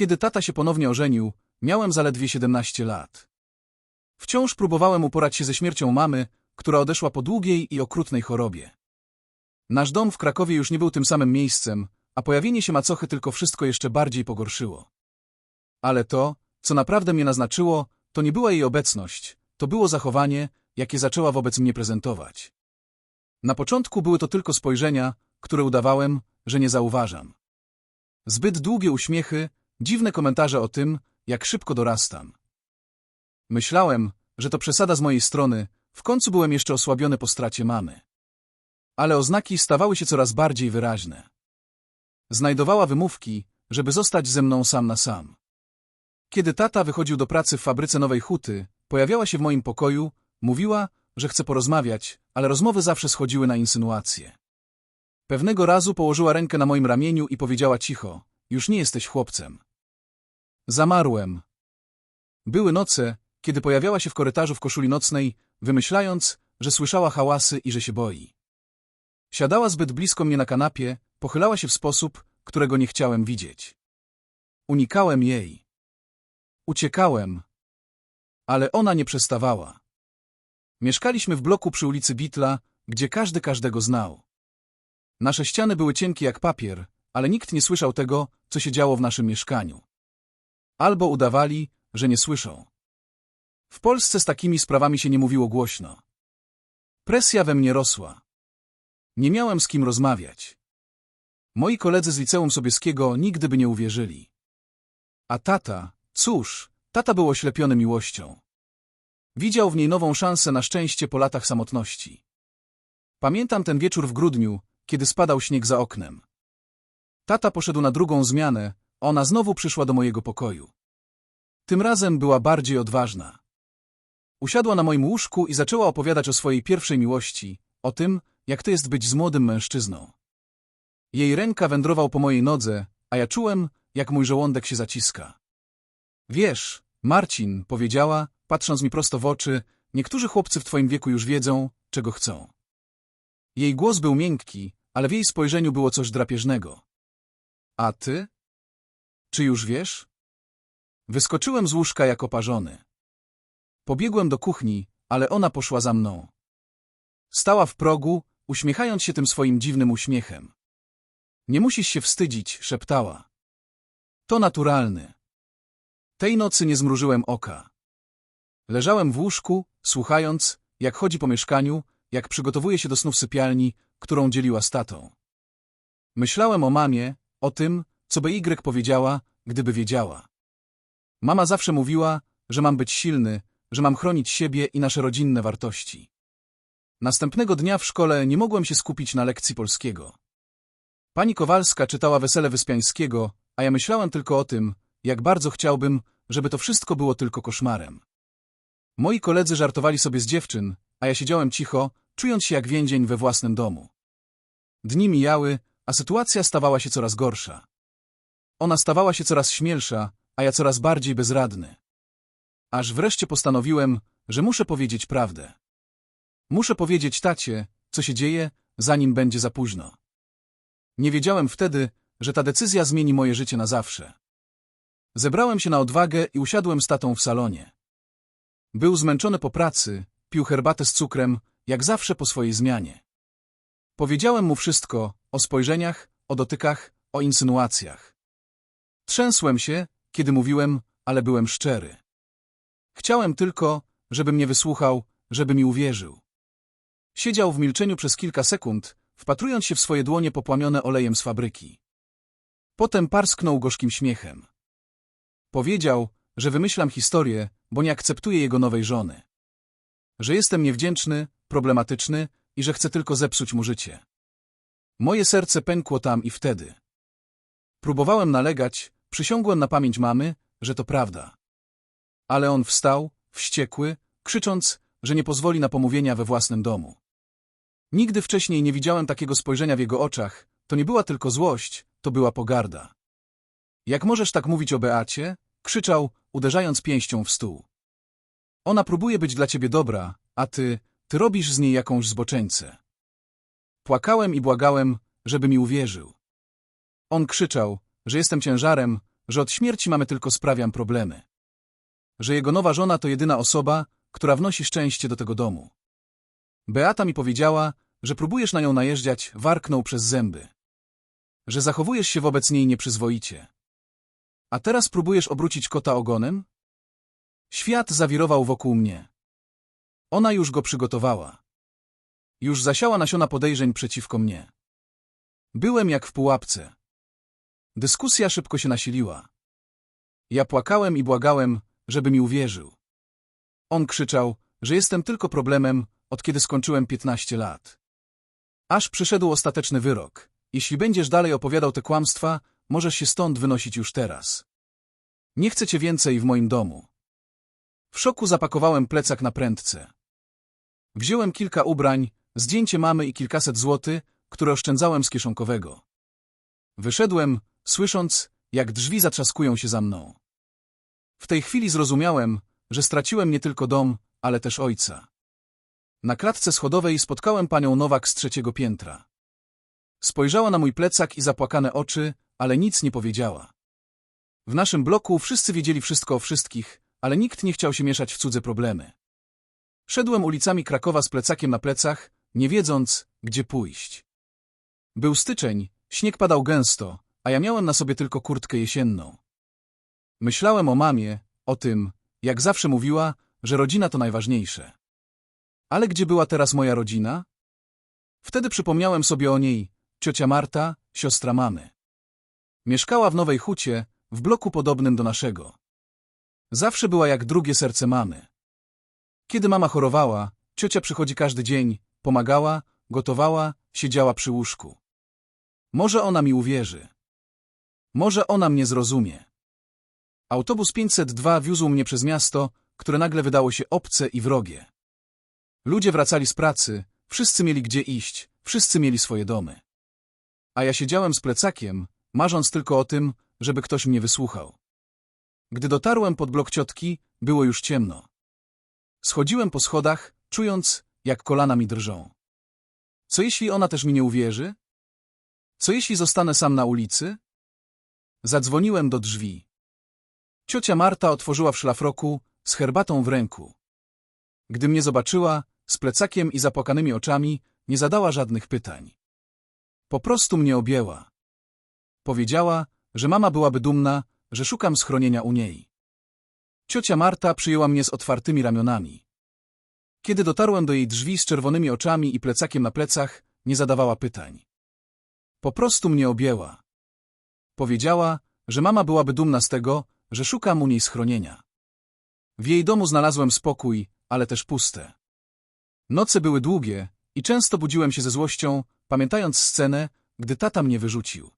Kiedy tata się ponownie ożenił, miałem zaledwie 17 lat. Wciąż próbowałem uporać się ze śmiercią mamy, która odeszła po długiej i okrutnej chorobie. Nasz dom w Krakowie już nie był tym samym miejscem, a pojawienie się macochy tylko wszystko jeszcze bardziej pogorszyło. Ale to, co naprawdę mnie naznaczyło, to nie była jej obecność, to było zachowanie, jakie zaczęła wobec mnie prezentować. Na początku były to tylko spojrzenia, które udawałem, że nie zauważam. Zbyt długie uśmiechy, dziwne komentarze o tym, jak szybko dorastam. Myślałem, że to przesada z mojej strony, w końcu byłem jeszcze osłabiony po stracie mamy. Ale oznaki stawały się coraz bardziej wyraźne. Znajdowała wymówki, żeby zostać ze mną sam na sam. Kiedy tata wychodził do pracy w fabryce Nowej Huty, pojawiała się w moim pokoju, mówiła, że chce porozmawiać, ale rozmowy zawsze schodziły na insynuacje. Pewnego razu położyła rękę na moim ramieniu i powiedziała cicho, już nie jesteś chłopcem. Zamarłem. Były noce, kiedy pojawiała się w korytarzu w koszuli nocnej, wymyślając, że słyszała hałasy i że się boi. Siadała zbyt blisko mnie na kanapie, pochylała się w sposób, którego nie chciałem widzieć. Unikałem jej. Uciekałem. Ale ona nie przestawała. Mieszkaliśmy w bloku przy ulicy Bitla, gdzie każdy każdego znał. Nasze ściany były cienkie jak papier, ale nikt nie słyszał tego, co się działo w naszym mieszkaniu. Albo udawali, że nie słyszą. W Polsce z takimi sprawami się nie mówiło głośno. Presja we mnie rosła. Nie miałem z kim rozmawiać. Moi koledzy z liceum Sobieskiego nigdy by nie uwierzyli. A tata, cóż, tata był oślepiony miłością. Widział w niej nową szansę na szczęście po latach samotności. Pamiętam ten wieczór w grudniu, kiedy spadał śnieg za oknem. Tata poszedł na drugą zmianę, ona znowu przyszła do mojego pokoju. Tym razem była bardziej odważna. Usiadła na moim łóżku i zaczęła opowiadać o swojej pierwszej miłości, o tym, jak to jest być z młodym mężczyzną. Jej ręka wędrował po mojej nodze, a ja czułem, jak mój żołądek się zaciska. Wiesz, Marcin, powiedziała, patrząc mi prosto w oczy, niektórzy chłopcy w twoim wieku już wiedzą, czego chcą. Jej głos był miękki, ale w jej spojrzeniu było coś drapieżnego. A ty? Czy już wiesz? Wyskoczyłem z łóżka jak oparzony. Pobiegłem do kuchni, ale ona poszła za mną. Stała w progu, uśmiechając się tym swoim dziwnym uśmiechem. Nie musisz się wstydzić, szeptała. To naturalny. Tej nocy nie zmrużyłem oka. Leżałem w łóżku, słuchając, jak chodzi po mieszkaniu, jak przygotowuje się do snu w sypialni, którą dzieliła z tatą. Myślałem o mamie, o tym, co by Y powiedziała, gdyby wiedziała. Mama zawsze mówiła, że mam być silny, że mam chronić siebie i nasze rodzinne wartości. Następnego dnia w szkole nie mogłem się skupić na lekcji polskiego. Pani Kowalska czytała Wesele Wyspiańskiego, a ja myślałem tylko o tym, jak bardzo chciałbym, żeby to wszystko było tylko koszmarem. Moi koledzy żartowali sobie z dziewczyn, a ja siedziałem cicho, czując się jak więzień we własnym domu. Dni mijały, a sytuacja stawała się coraz gorsza. Ona stawała się coraz śmielsza, a ja coraz bardziej bezradny. Aż wreszcie postanowiłem, że muszę powiedzieć prawdę. Muszę powiedzieć tacie, co się dzieje, zanim będzie za późno. Nie wiedziałem wtedy, że ta decyzja zmieni moje życie na zawsze. Zebrałem się na odwagę i usiadłem z tatą w salonie. Był zmęczony po pracy, pił herbatę z cukrem, jak zawsze po swojej zmianie. Powiedziałem mu wszystko, o spojrzeniach, o dotykach, o insynuacjach. Trzęsłem się, kiedy mówiłem, ale byłem szczery. Chciałem tylko, żeby mnie wysłuchał, żeby mi uwierzył. Siedział w milczeniu przez kilka sekund, wpatrując się w swoje dłonie popłamione olejem z fabryki. Potem parsknął gorzkim śmiechem. Powiedział, że wymyślam historię, bo nie akceptuję jego nowej żony. Że jestem niewdzięczny, problematyczny i że chcę tylko zepsuć mu życie. Moje serce pękło tam i wtedy. Próbowałem nalegać, przysiągłem na pamięć mamy, że to prawda. Ale on wstał, wściekły, krzycząc, że nie pozwoli na pomówienia we własnym domu. Nigdy wcześniej nie widziałem takiego spojrzenia w jego oczach, to nie była tylko złość, to była pogarda. Jak możesz tak mówić o Beacie? Krzyczał, uderzając pięścią w stół. Ona próbuje być dla ciebie dobra, a ty, ty robisz z niej jakąś zboczeńcę. Płakałem i błagałem, żeby mi uwierzył. On krzyczał, że jestem ciężarem, że od śmierci mamy tylko sprawiam problemy. Że jego nowa żona to jedyna osoba, która wnosi szczęście do tego domu. Beata mi powiedziała, że próbujesz na nią najeżdżać, warknął przez zęby. Że zachowujesz się wobec niej nieprzyzwoicie. A teraz próbujesz obrócić kota ogonem? Świat zawirował wokół mnie. Ona już go przygotowała. Już zasiała nasiona podejrzeń przeciwko mnie. Byłem jak w pułapce. Dyskusja szybko się nasiliła. Ja płakałem i błagałem, żeby mi uwierzył. On krzyczał, że jestem tylko problemem, od kiedy skończyłem 15 lat. Aż przyszedł ostateczny wyrok. Jeśli będziesz dalej opowiadał te kłamstwa, możesz się stąd wynosić już teraz. Nie chcę cię więcej w moim domu. W szoku zapakowałem plecak na prędce. Wziąłem kilka ubrań, zdjęcie mamy i kilkaset złotych, które oszczędzałem z kieszonkowego. Wyszedłem, słysząc, jak drzwi zatrzaskują się za mną. W tej chwili zrozumiałem, że straciłem nie tylko dom, ale też ojca. Na klatce schodowej spotkałem panią Nowak z trzeciego piętra. Spojrzała na mój plecak i zapłakane oczy, ale nic nie powiedziała. W naszym bloku wszyscy wiedzieli wszystko o wszystkich, ale nikt nie chciał się mieszać w cudze problemy. Szedłem ulicami Krakowa z plecakiem na plecach, nie wiedząc, gdzie pójść. Był styczeń, śnieg padał gęsto, a ja miałem na sobie tylko kurtkę jesienną. Myślałem o mamie, o tym, jak zawsze mówiła, że rodzina to najważniejsze. Ale gdzie była teraz moja rodzina? Wtedy przypomniałem sobie o niej, ciocia Marta, siostra mamy. Mieszkała w Nowej Hucie, w bloku podobnym do naszego. Zawsze była jak drugie serce mamy. Kiedy mama chorowała, ciocia przychodzi każdy dzień, pomagała, gotowała, siedziała przy łóżku. Może ona mi uwierzy. Może ona mnie zrozumie. Autobus 502 wiózł mnie przez miasto, które nagle wydało się obce i wrogie. Ludzie wracali z pracy, wszyscy mieli gdzie iść, wszyscy mieli swoje domy. A ja siedziałem z plecakiem, marząc tylko o tym, żeby ktoś mnie wysłuchał. Gdy dotarłem pod blok ciotki, było już ciemno. Schodziłem po schodach, czując, jak kolana mi drżą. Co jeśli ona też mi nie uwierzy? Co jeśli zostanę sam na ulicy? Zadzwoniłem do drzwi. Ciocia Marta otworzyła w szlafroku, z herbatą w ręku. Gdy mnie zobaczyła, z plecakiem i zapłakanymi oczami, nie zadała żadnych pytań. Po prostu mnie objęła. Powiedziała, że mama byłaby dumna, że szukam schronienia u niej. Ciocia Marta przyjęła mnie z otwartymi ramionami. Kiedy dotarłem do jej drzwi z czerwonymi oczami i plecakiem na plecach, nie zadawała pytań. Po prostu mnie objęła. Powiedziała, że mama byłaby dumna z tego, że szukam u niej schronienia. W jej domu znalazłem spokój, ale też puste. Noce były długie i często budziłem się ze złością, pamiętając scenę, gdy tata mnie wyrzucił.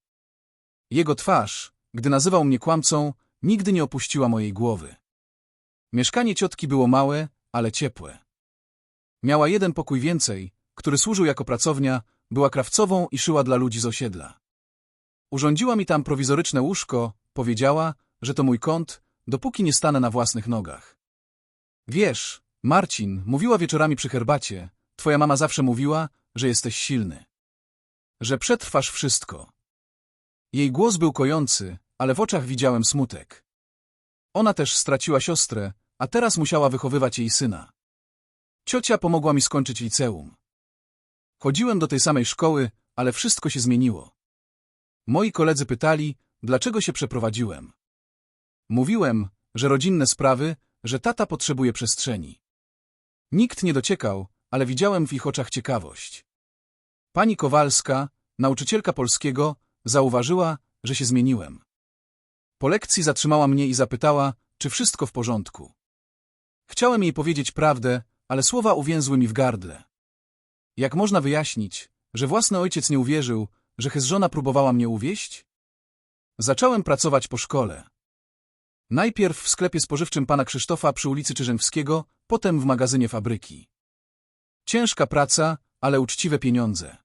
Jego twarz, gdy nazywał mnie kłamcą, nigdy nie opuściła mojej głowy. Mieszkanie ciotki było małe, ale ciepłe. Miała jeden pokój więcej, który służył jako pracownia, była krawcową i szyła dla ludzi z osiedla. Urządziła mi tam prowizoryczne łóżko, powiedziała, że to mój kąt, dopóki nie stanę na własnych nogach. Wiesz, Marcin, mówiła wieczorami przy herbacie, twoja mama zawsze mówiła, że jesteś silny. Że przetrwasz wszystko. Jej głos był kojący, ale w oczach widziałem smutek. Ona też straciła siostrę, a teraz musiała wychowywać jej syna. Ciocia pomogła mi skończyć liceum. Chodziłem do tej samej szkoły, ale wszystko się zmieniło. Moi koledzy pytali, dlaczego się przeprowadziłem. Mówiłem, że rodzinne sprawy, że tata potrzebuje przestrzeni. Nikt nie dociekał, ale widziałem w ich oczach ciekawość. Pani Kowalska, nauczycielka polskiego, zauważyła, że się zmieniłem. Po lekcji zatrzymała mnie i zapytała, czy wszystko w porządku. Chciałem jej powiedzieć prawdę, ale słowa uwięzły mi w gardle. Jak można wyjaśnić, że własny ojciec nie uwierzył, że żona próbowała mnie uwieść? Zacząłem pracować po szkole. Najpierw w sklepie spożywczym pana Krzysztofa przy ulicy Czyżewskiego, potem w magazynie fabryki. Ciężka praca, ale uczciwe pieniądze.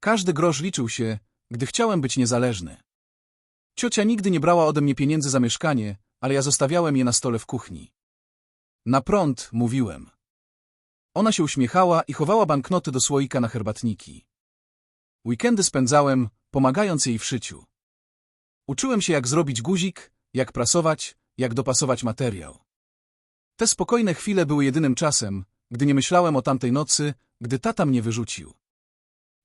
Każdy grosz liczył się, gdy chciałem być niezależny. Ciocia nigdy nie brała ode mnie pieniędzy za mieszkanie, ale ja zostawiałem je na stole w kuchni. Na prąd, mówiłem. Ona się uśmiechała i chowała banknoty do słoika na herbatniki. Weekendy spędzałem, pomagając jej w szyciu. Uczyłem się, jak zrobić guzik, jak prasować, jak dopasować materiał. Te spokojne chwile były jedynym czasem, gdy nie myślałem o tamtej nocy, gdy tata mnie wyrzucił.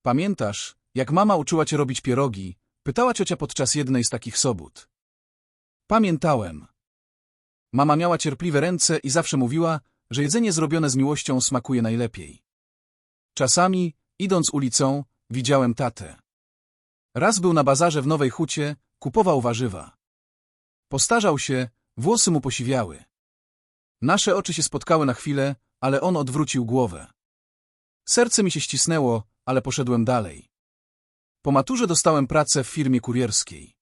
Pamiętasz, jak mama uczyła cię robić pierogi? Pytała ciocia podczas jednej z takich sobót. Pamiętałem. Mama miała cierpliwe ręce i zawsze mówiła, że jedzenie zrobione z miłością smakuje najlepiej. Czasami, idąc ulicą, widziałem tatę. Raz był na bazarze w Nowej Hucie, kupował warzywa. Postarzał się, włosy mu posiwiały. Nasze oczy się spotkały na chwilę, ale on odwrócił głowę. Serce mi się ścisnęło, ale poszedłem dalej. Po maturze dostałem pracę w firmie kurierskiej.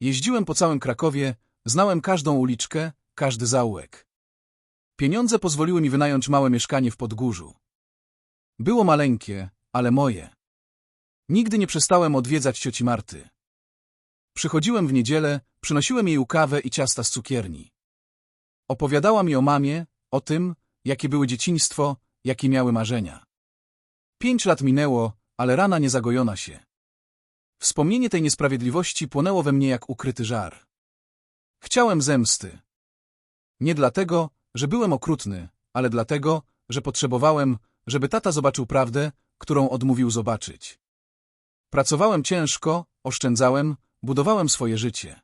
Jeździłem po całym Krakowie, znałem każdą uliczkę, każdy zaułek. Pieniądze pozwoliły mi wynająć małe mieszkanie w Podgórzu. Było maleńkie, ale moje. Nigdy nie przestałem odwiedzać cioci Marty. Przychodziłem w niedzielę, przynosiłem jej kawę i ciasta z cukierni. Opowiadała mi o mamie, o tym, jakie były dzieciństwo, jakie miały marzenia. Pięć lat minęło, ale rana nie zagojona się. Wspomnienie tej niesprawiedliwości płonęło we mnie jak ukryty żar. Chciałem zemsty. Nie dlatego, że byłem okrutny, ale dlatego, że potrzebowałem, żeby tata zobaczył prawdę, którą odmówił zobaczyć. Pracowałem ciężko, oszczędzałem, budowałem swoje życie.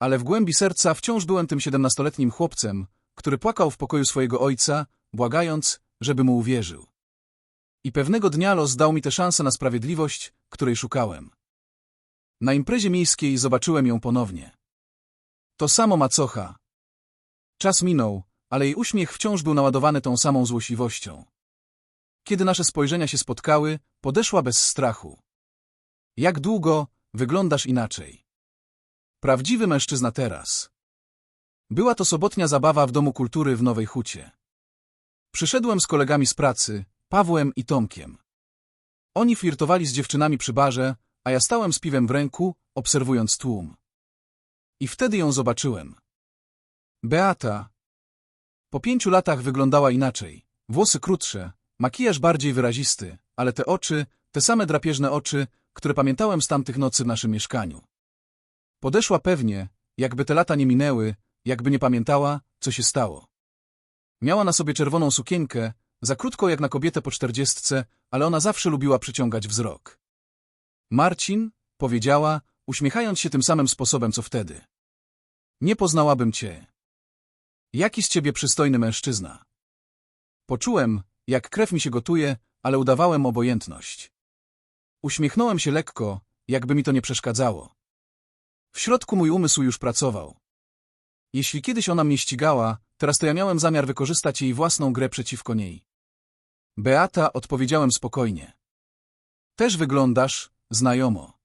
Ale w głębi serca wciąż byłem tym siedemnastoletnim chłopcem, który płakał w pokoju swojego ojca, błagając, żeby mu uwierzył. I pewnego dnia los dał mi tę szansę na sprawiedliwość, której szukałem. Na imprezie miejskiej zobaczyłem ją ponownie. To samo macocha. Czas minął, ale jej uśmiech wciąż był naładowany tą samą złośliwością. Kiedy nasze spojrzenia się spotkały, podeszła bez strachu. Jak długo wyglądasz inaczej? Prawdziwy mężczyzna teraz. Była to sobotnia zabawa w Domu Kultury w Nowej Hucie. Przyszedłem z kolegami z pracy, Pawłem i Tomkiem. Oni flirtowali z dziewczynami przy barze, a ja stałem z piwem w ręku, obserwując tłum. I wtedy ją zobaczyłem. Beata. Po pięciu latach wyglądała inaczej. Włosy krótsze, makijaż bardziej wyrazisty, ale te oczy, te same drapieżne oczy, które pamiętałem z tamtych nocy w naszym mieszkaniu. Podeszła pewnie, jakby te lata nie minęły, jakby nie pamiętała, co się stało. Miała na sobie czerwoną sukienkę, za krótką jak na kobietę po czterdziestce, ale ona zawsze lubiła przyciągać wzrok. Marcin, powiedziała, uśmiechając się tym samym sposobem, co wtedy. Nie poznałabym cię. Jaki z ciebie przystojny mężczyzna. Poczułem, jak krew mi się gotuje, ale udawałem obojętność. Uśmiechnąłem się lekko, jakby mi to nie przeszkadzało. W środku mój umysł już pracował. Jeśli kiedyś ona mnie ścigała, teraz to ja miałem zamiar wykorzystać jej własną grę przeciwko niej. Beata, odpowiedziałem spokojnie. Też wyglądasz, znajomo.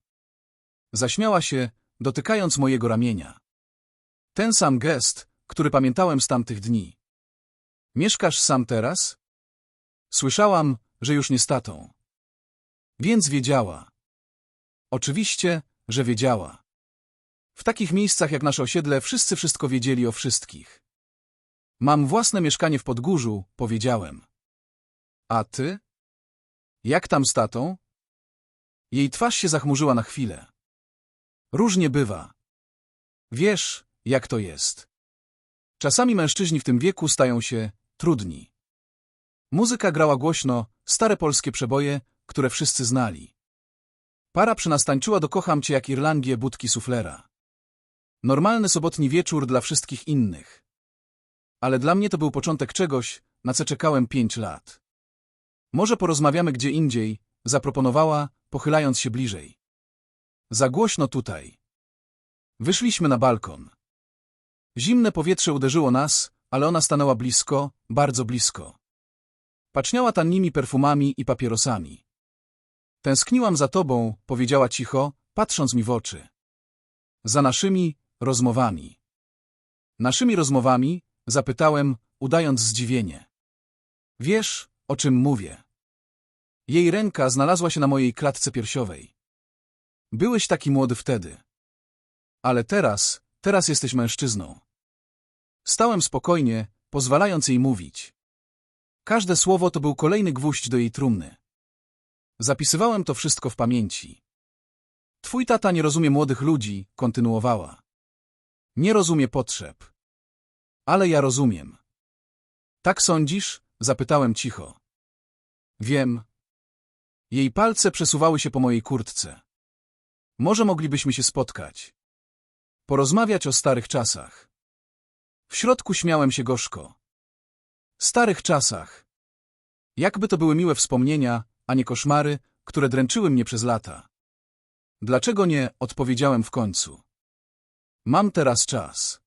Zaśmiała się, dotykając mojego ramienia. Ten sam gest, który pamiętałem z tamtych dni. Mieszkasz sam teraz? Słyszałam, że już nie z tatą. Więc wiedziała. Oczywiście, że wiedziała. W takich miejscach jak nasze osiedle wszyscy wszystko wiedzieli o wszystkich. Mam własne mieszkanie w Podgórzu, powiedziałem. A ty? Jak tam z tatą? Jej twarz się zachmurzyła na chwilę. Różnie bywa. Wiesz, jak to jest. Czasami mężczyźni w tym wieku stają się trudni. Muzyka grała głośno, stare polskie przeboje, które wszyscy znali. Para przynastańczyła do Kocham Cię jak Irlandię budki suflera. Normalny sobotni wieczór dla wszystkich innych. Ale dla mnie to był początek czegoś, na co czekałem pięć lat. Może porozmawiamy gdzie indziej, zaproponowała, pochylając się bliżej. Za głośno tutaj. Wyszliśmy na balkon. Zimne powietrze uderzyło nas, ale ona stanęła blisko, bardzo blisko. Paczniała tannimi perfumami i papierosami. Tęskniłam za tobą, powiedziała cicho, patrząc mi w oczy. Za naszymi rozmowami. Naszymi rozmowami? Zapytałem, udając zdziwienie. Wiesz, o czym mówię. Jej ręka znalazła się na mojej klatce piersiowej. Byłeś taki młody wtedy. Ale teraz, teraz jesteś mężczyzną. Stałem spokojnie, pozwalając jej mówić. Każde słowo to był kolejny gwóźdź do jej trumny. Zapisywałem to wszystko w pamięci. Twój tata nie rozumie młodych ludzi, kontynuowała. Nie rozumie potrzeb. Ale ja rozumiem. Tak sądzisz? Zapytałem cicho. Wiem. Jej palce przesuwały się po mojej kurtce. Może moglibyśmy się spotkać. Porozmawiać o starych czasach. W środku śmiałem się gorzko. Starych czasach. Jakby to były miłe wspomnienia, a nie koszmary, które dręczyły mnie przez lata. Dlaczego nie, odpowiedziałem w końcu. Mam teraz czas.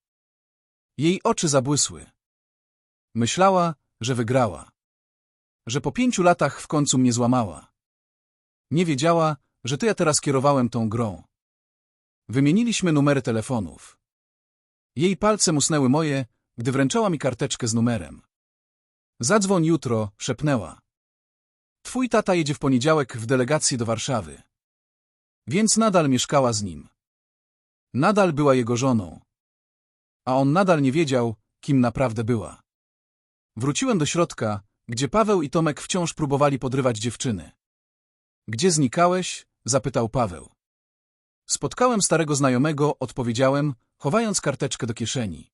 Jej oczy zabłysły. Myślała, że wygrała. Że po pięciu latach w końcu mnie złamała. Nie wiedziała, że to ja teraz kierowałem tą grą. Wymieniliśmy numery telefonów. Jej palce musnęły moje, gdy wręczała mi karteczkę z numerem. Zadzwoń jutro, szepnęła. Twój tata jedzie w poniedziałek w delegacji do Warszawy. Więc nadal mieszkała z nim. Nadal była jego żoną. A on nadal nie wiedział, kim naprawdę była. Wróciłem do środka, gdzie Paweł i Tomek wciąż próbowali podrywać dziewczyny. Gdzie znikałeś? zapytał Paweł. Spotkałem starego znajomego, odpowiedziałem, chowając karteczkę do kieszeni.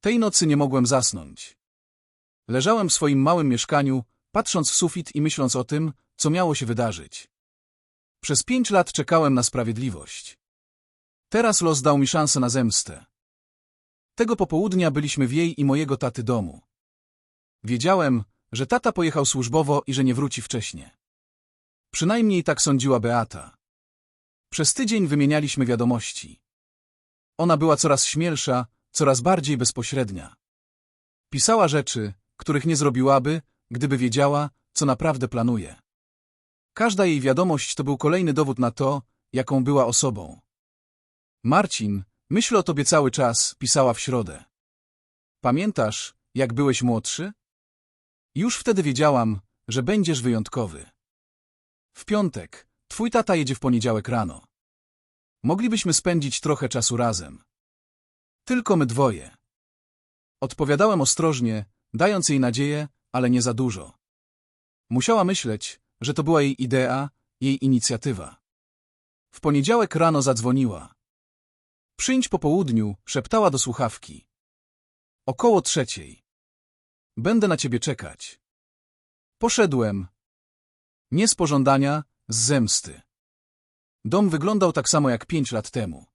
Tej nocy nie mogłem zasnąć. Leżałem w swoim małym mieszkaniu, patrząc w sufit i myśląc o tym, co miało się wydarzyć. Przez pięć lat czekałem na sprawiedliwość. Teraz los dał mi szansę na zemstę. Tego popołudnia byliśmy w jej i mojego taty domu. Wiedziałem, że tata pojechał służbowo i że nie wróci wcześnie. Przynajmniej tak sądziła Beata. Przez tydzień wymienialiśmy wiadomości. Ona była coraz śmielsza, coraz bardziej bezpośrednia. Pisała rzeczy, których nie zrobiłaby, gdyby wiedziała, co naprawdę planuje. Każda jej wiadomość to był kolejny dowód na to, jaką była osobą. Marcin, myślę o tobie cały czas, pisała w środę. Pamiętasz, jak byłeś młodszy? Już wtedy wiedziałam, że będziesz wyjątkowy. W piątek, twój tata jedzie w poniedziałek rano. Moglibyśmy spędzić trochę czasu razem. Tylko my dwoje. Odpowiadałem ostrożnie, dając jej nadzieję, ale nie za dużo. Musiała myśleć, że to była jej idea, jej inicjatywa. W poniedziałek rano zadzwoniła. Przyjdź po południu, szeptała do słuchawki. Około trzeciej. Będę na ciebie czekać. Poszedłem. Nie z pożądania, z zemsty. Dom wyglądał tak samo jak pięć lat temu.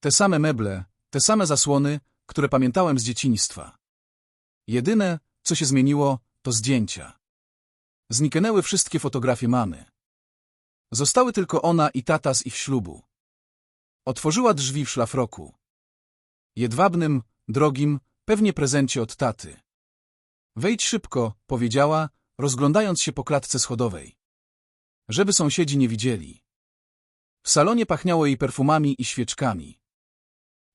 Te same meble, te same zasłony, które pamiętałem z dzieciństwa. Jedyne, co się zmieniło, to zdjęcia. Zniknęły wszystkie fotografie mamy. Zostały tylko ona i tata z ich ślubu. Otworzyła drzwi w szlafroku. Jedwabnym, drogim, pewnie prezencie od taty. Wejdź szybko, powiedziała, rozglądając się po klatce schodowej. Żeby sąsiedzi nie widzieli. W salonie pachniało jej perfumami i świeczkami.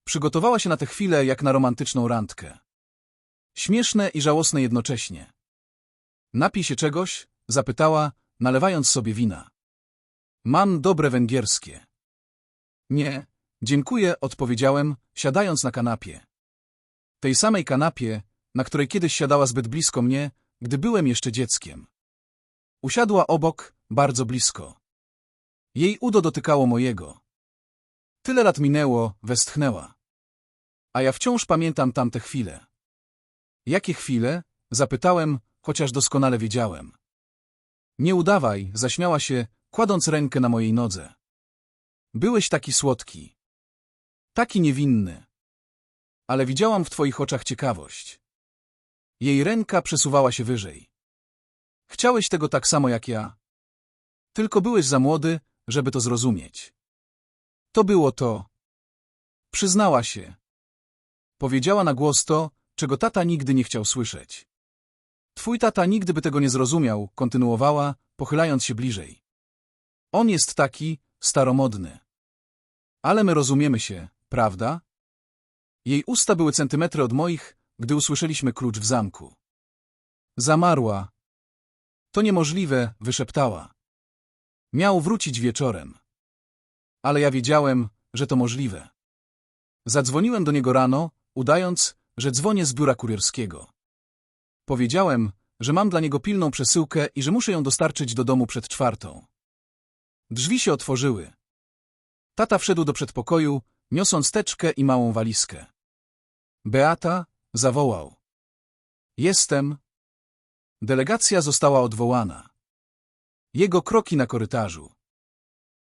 Przygotowała się na tę chwilę jak na romantyczną randkę. Śmieszne i żałosne jednocześnie. Napij się czegoś? Zapytała, nalewając sobie wina. Mam dobre węgierskie. Nie, dziękuję, odpowiedziałem, siadając na kanapie. Tej samej kanapie, na której kiedyś siadała zbyt blisko mnie, gdy byłem jeszcze dzieckiem. Usiadła obok, bardzo blisko. Jej udo dotykało mojego. Tyle lat minęło, westchnęła. A ja wciąż pamiętam tamte chwile. Jakie chwile? Zapytałem, chociaż doskonale wiedziałem. Nie udawaj, zaśmiała się, kładąc rękę na mojej nodze. Byłeś taki słodki. Taki niewinny. Ale widziałam w twoich oczach ciekawość. Jej ręka przesuwała się wyżej. Chciałeś tego tak samo jak ja. Tylko byłeś za młody, żeby to zrozumieć. To było to. Przyznała się. Powiedziała na głos to, czego tata nigdy nie chciał słyszeć. Twój tata nigdy by tego nie zrozumiał, kontynuowała, pochylając się bliżej. On jest taki staromodny. Ale my rozumiemy się, prawda? Jej usta były centymetry od moich, gdy usłyszeliśmy klucz w zamku. Zamarła. To niemożliwe, wyszeptała. Miał wrócić wieczorem. Ale ja wiedziałem, że to możliwe. Zadzwoniłem do niego rano, udając, że dzwonię z biura kurierskiego. Powiedziałem, że mam dla niego pilną przesyłkę i że muszę ją dostarczyć do domu przed czwartą. Drzwi się otworzyły. Tata wszedł do przedpokoju, niosąc teczkę i małą walizkę. Beata zawołał. Jestem. Delegacja została odwołana. Jego kroki na korytarzu.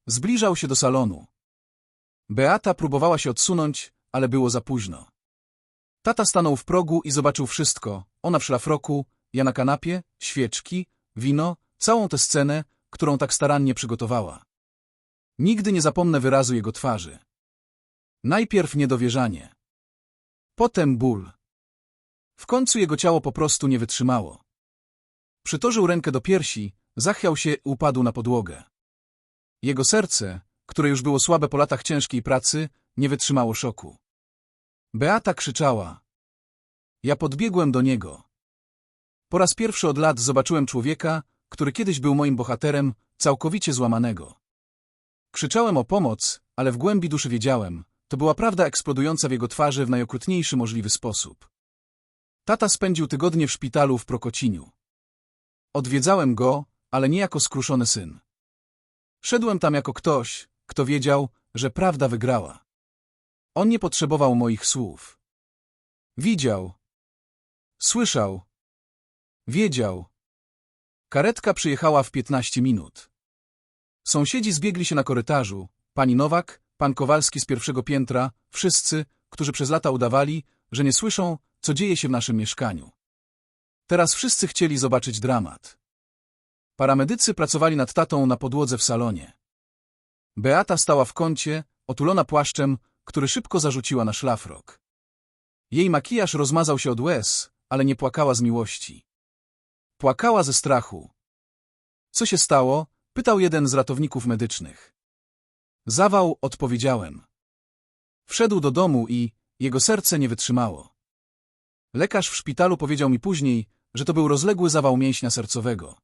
Zbliżał się do salonu. Beata próbowała się odsunąć, ale było za późno. Tata stanął w progu i zobaczył wszystko. Ona w szlafroku, ja na kanapie, świeczki, wino, całą tę scenę, którą tak starannie przygotowała. Nigdy nie zapomnę wyrazu jego twarzy. Najpierw niedowierzanie. Potem ból. W końcu jego ciało po prostu nie wytrzymało. Przytożył rękę do piersi, zachwiał się upadł na podłogę. Jego serce, które już było słabe po latach ciężkiej pracy, nie wytrzymało szoku. Beata krzyczała. Ja podbiegłem do niego. Po raz pierwszy od lat zobaczyłem człowieka, który kiedyś był moim bohaterem, całkowicie złamanego. Krzyczałem o pomoc, ale w głębi duszy wiedziałem, to była prawda eksplodująca w jego twarzy w najokrutniejszy możliwy sposób. Tata spędził tygodnie w szpitalu w Prokociniu. Odwiedzałem go, ale nie jako skruszony syn. Szedłem tam jako ktoś, kto wiedział, że prawda wygrała. On nie potrzebował moich słów. Widział. Słyszał. Wiedział. Karetka przyjechała w piętnaście minut. Sąsiedzi zbiegli się na korytarzu. Pani Nowak, pan Kowalski z pierwszego piętra, wszyscy, którzy przez lata udawali, że nie słyszą, co dzieje się w naszym mieszkaniu. Teraz wszyscy chcieli zobaczyć dramat. Paramedycy pracowali nad tatą na podłodze w salonie. Beata stała w kącie, otulona płaszczem, który szybko zarzuciła na szlafrok. Jej makijaż rozmazał się od łez, ale nie płakała z miłości. Płakała ze strachu. Co się stało? Pytał jeden z ratowników medycznych. Zawał, odpowiedziałem. Wszedł do domu i jego serce nie wytrzymało. Lekarz w szpitalu powiedział mi później, że to był rozległy zawał mięśnia sercowego.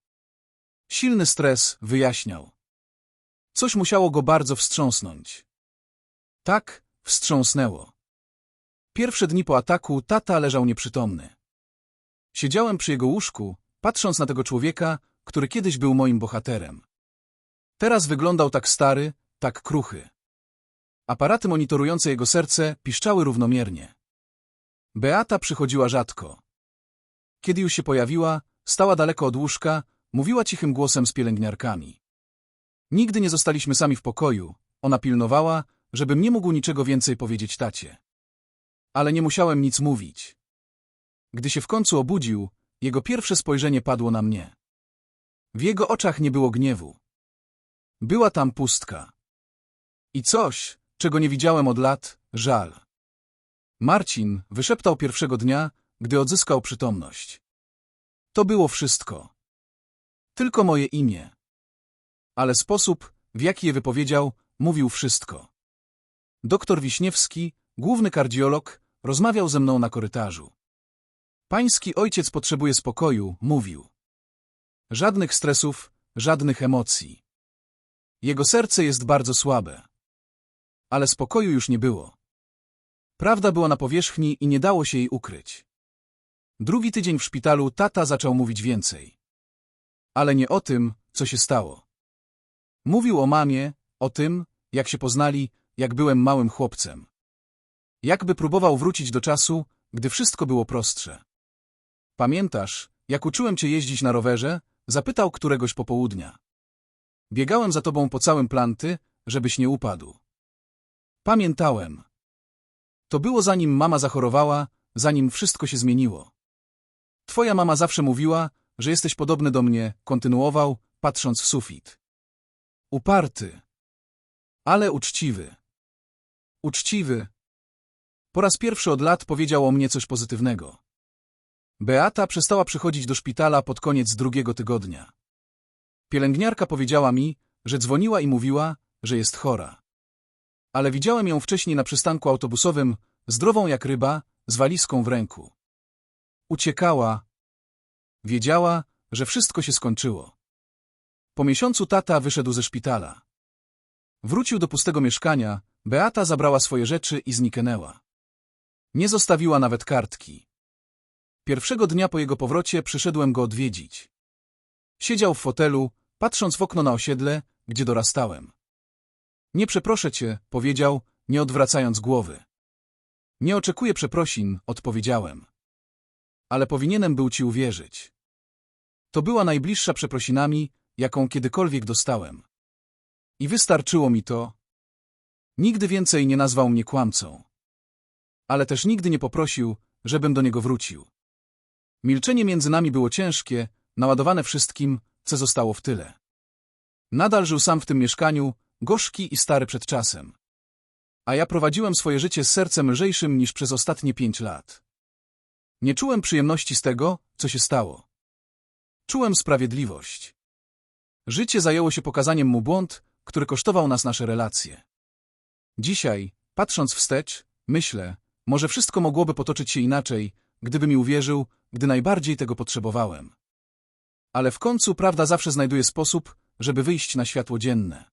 Silny stres, wyjaśniał. Coś musiało go bardzo wstrząsnąć. Tak, wstrząsnęło. Pierwsze dni po ataku tata leżał nieprzytomny. Siedziałem przy jego łóżku, patrząc na tego człowieka, który kiedyś był moim bohaterem. Teraz wyglądał tak stary, tak kruchy. Aparaty monitorujące jego serce piszczały równomiernie. Beata przychodziła rzadko. Kiedy już się pojawiła, stała daleko od łóżka, mówiła cichym głosem z pielęgniarkami. Nigdy nie zostaliśmy sami w pokoju, ona pilnowała, żebym nie mógł niczego więcej powiedzieć tacie. Ale nie musiałem nic mówić. Gdy się w końcu obudził, jego pierwsze spojrzenie padło na mnie. W jego oczach nie było gniewu. Była tam pustka. I coś, czego nie widziałem od lat, żal. Marcin wyszeptał pierwszego dnia, gdy odzyskał przytomność. To było wszystko. Tylko moje imię. Ale sposób, w jaki je wypowiedział, mówił wszystko. Doktor Wiśniewski, główny kardiolog, rozmawiał ze mną na korytarzu. Pański ojciec potrzebuje spokoju, mówił. Żadnych stresów, żadnych emocji. Jego serce jest bardzo słabe. Ale spokoju już nie było. Prawda była na powierzchni i nie dało się jej ukryć. Drugi tydzień w szpitalu tata zaczął mówić więcej. Ale nie o tym, co się stało. Mówił o mamie, o tym, jak się poznali, jak byłem małym chłopcem. Jakby próbował wrócić do czasu, gdy wszystko było prostsze. Pamiętasz, jak uczyłem cię jeździć na rowerze? Zapytał któregoś popołudnia. Biegałem za tobą po całym planty, żebyś nie upadł. Pamiętałem. To było zanim mama zachorowała, zanim wszystko się zmieniło. Twoja mama zawsze mówiła, że jesteś podobny do mnie, kontynuował, patrząc w sufit. Uparty. Ale uczciwy. Uczciwy. Po raz pierwszy od lat powiedział o mnie coś pozytywnego. Beata przestała przychodzić do szpitala pod koniec drugiego tygodnia. Pielęgniarka powiedziała mi, że dzwoniła i mówiła, że jest chora. Ale widziałem ją wcześniej na przystanku autobusowym, zdrową jak ryba, z walizką w ręku. Uciekała. Wiedziała, że wszystko się skończyło. Po miesiącu tata wyszedł ze szpitala. Wrócił do pustego mieszkania, Beata zabrała swoje rzeczy i zniknęła. Nie zostawiła nawet kartki. Pierwszego dnia po jego powrocie przyszedłem go odwiedzić. Siedział w fotelu, patrząc w okno na osiedle, gdzie dorastałem. Nie przeproszę cię, powiedział, nie odwracając głowy. Nie oczekuję przeprosin, odpowiedziałem. Ale powinienem był ci uwierzyć. To była najbliższa przeprosinami, jaką kiedykolwiek dostałem. I wystarczyło mi to. Nigdy więcej nie nazwał mnie kłamcą. Ale też nigdy nie poprosił, żebym do niego wrócił. Milczenie między nami było ciężkie, naładowane wszystkim, co zostało w tyle. Nadal żył sam w tym mieszkaniu, gorzki i stary przed czasem. A ja prowadziłem swoje życie z sercem lżejszym niż przez ostatnie pięć lat. Nie czułem przyjemności z tego, co się stało. Czułem sprawiedliwość. Życie zajęło się pokazaniem mu błąd, który kosztował nas nasze relacje. Dzisiaj, patrząc wstecz, myślę, może wszystko mogłoby potoczyć się inaczej, gdyby mi uwierzył, gdy najbardziej tego potrzebowałem. Ale w końcu prawda zawsze znajduje sposób, żeby wyjść na światło dzienne.